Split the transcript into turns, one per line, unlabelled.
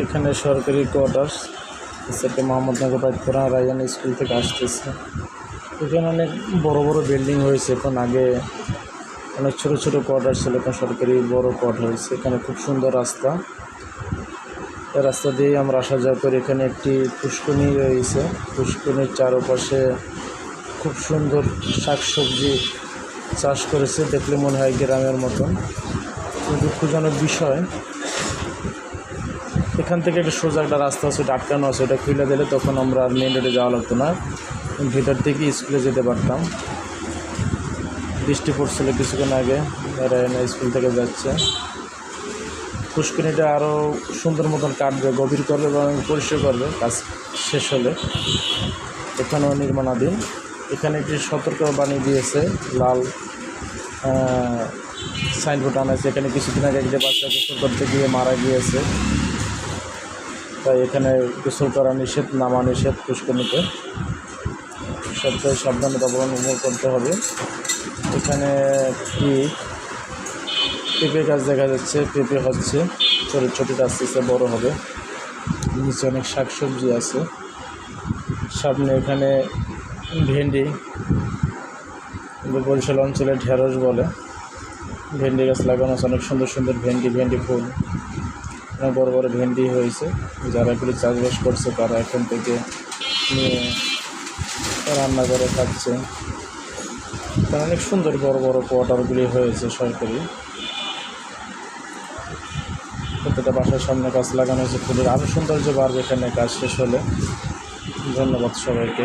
এখানে সরকারি কোয়ার্টার্স সেটা মোহাম্মদনগর বাইতপুরা রায়ান স্কুল থেকে আসতেছে। এখানে অনেক বড় বড় বিল্ডিং হয়েছে। এখন আগে অনেক ছোট ছোট কোয়ার্টার ছিল, এখন সরকারি বড় কোয়ার্টার হয়েছে। এখানে খুব সুন্দর রাস্তা। রাস্তা দিয়েই আমরা আসা যাওয়া করি। এখানে একটি পুষ্করণী রয়েছে। পুষ্করণীর চারপাশে খুব সুন্দর শাকসবজি চাষ করেছে। দেখলে মনে হয় গ্রামের মতন। দুঃখজনক বিষয়। এখান থেকে একটা সোজা একটা রাস্তা আছে ওটা আটকানো আছে, ওটা খুলে দিলে তখন আমরা আর মেন রোডে যাওয়া লাগতো না। ভিতর থেকে স্কুলে যেতে পারতাম। বৃষ্টি পড়ছিল কিছুক্ষণ আগে রায়না স্কুল থেকে যাচ্ছে। পুষ্করিণীটা আরও সুন্দর মতন কাটবে, গভীর করবে এবং পরিষ্কার করবে, কাজ শেষ হলে। এখানেও নির্মাণাধীন এখানে একটি সতর্ক বাণী দিয়েছে, লাল সাইনবোর্ড আনা আছে এখানে কিছুদিন আগে একটা বাচ্চা গোসল করতে গিয়ে মারা গিয়েছে। তাই এখানে গোসল করা নিষেধ, নামা নিষেধ, পুষ্করণীতে। সবটাই সাবধানতা অবলম্বন করতে হবে। এখানে কি পেঁপে গাছ দেখা যাচ্ছে পেঁপে হচ্ছে, ছোটো ছোটোটা আস্তে আস্তে বড়ো হবে। নিচে অনেক শাকসবজি আছে। সামনে এখানে ভেন্ডি বরিশাল অঞ্চলে ঢেঁড়স বলে। ভেন্ডি গাছ লাগানো আছে, অনেক সুন্দর সুন্দর ভেন্ডি ভেন্ডি ফুল। বড় বড় ভেন্ডি হয়েছে। যারা এগুলি চাষবাস করছে, তারা এখান থেকে নিয়ে রান্না করে খাচ্ছে। অনেক সুন্দর বড় বড় কোয়ার্টারগুলি হয়েছে সরকারি। প্রত্যেকটা বাসার সামনে গাছ লাগানো হয়েছে। ফুলের আরও সৌন্দর্য বাড়বে এখানে। কাজ শেষ হলে ধন্যবাদ সবাইকে।